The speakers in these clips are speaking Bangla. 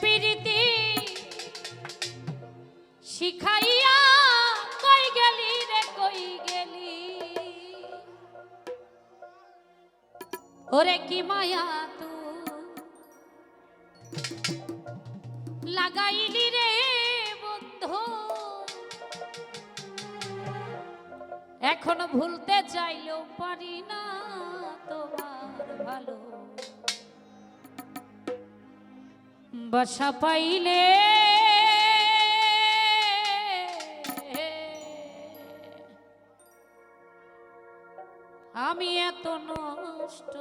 প্রীতি শিখাইয়া কই গেলি রে, কই গেলি? ওরে কি মায়া তু লাগাইলি রে বন্ধু। এখনও ভুলতে চাইলেও পারি না তোমার ভালো। বাসা পাইলে আমি এত নষ্ট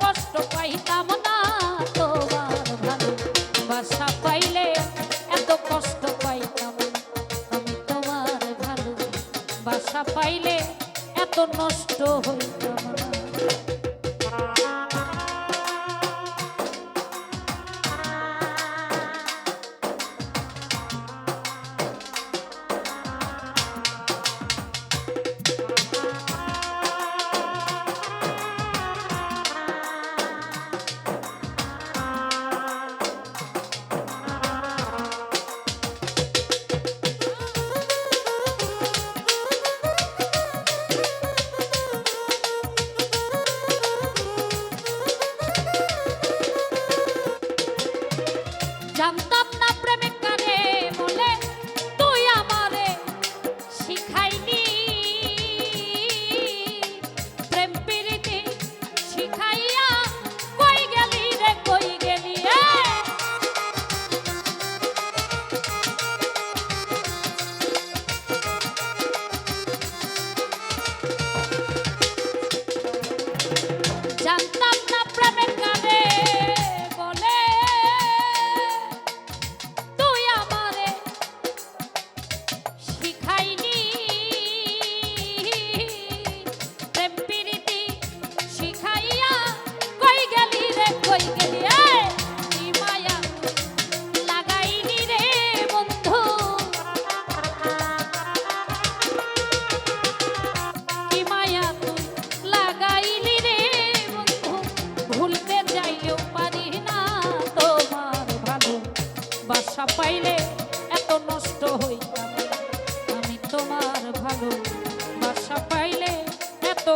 কষ্ট পাইতাম না তোমার পাইলে এত কষ্ট পাইতাম তোমার পাইলে এত নষ্ট হইতাম জানতাম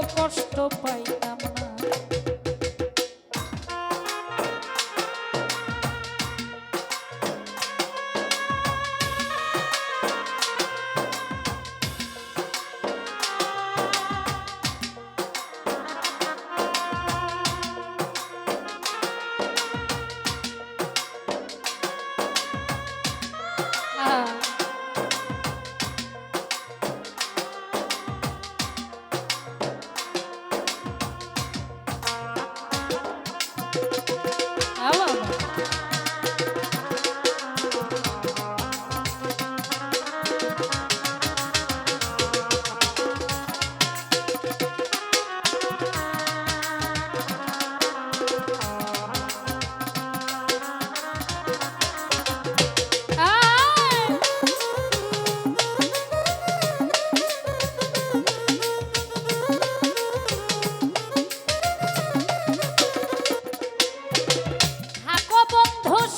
কষ্ট পাই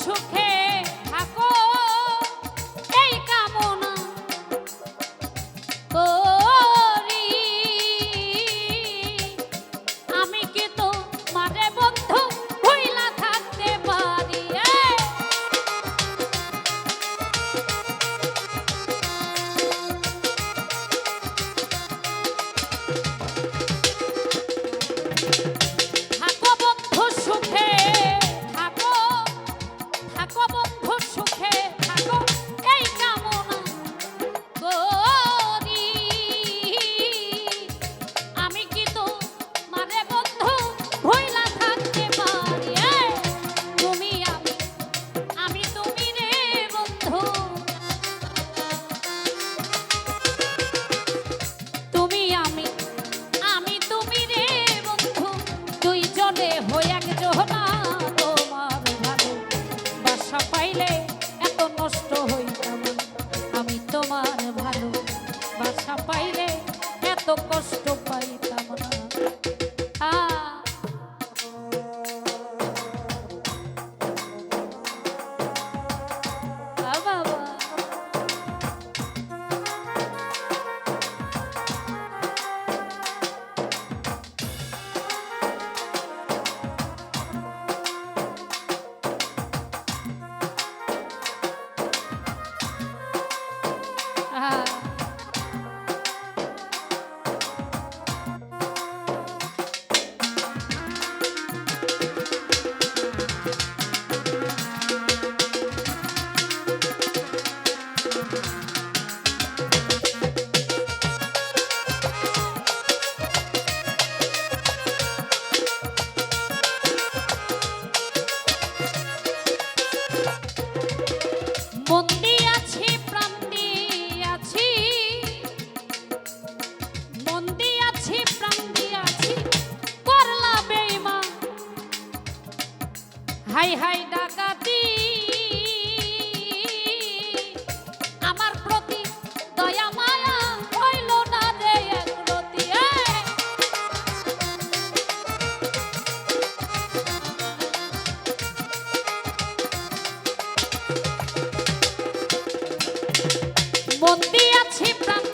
took care. কষ্ট পাইতাম না। মন্দি আছি প্রাণ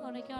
অনেকে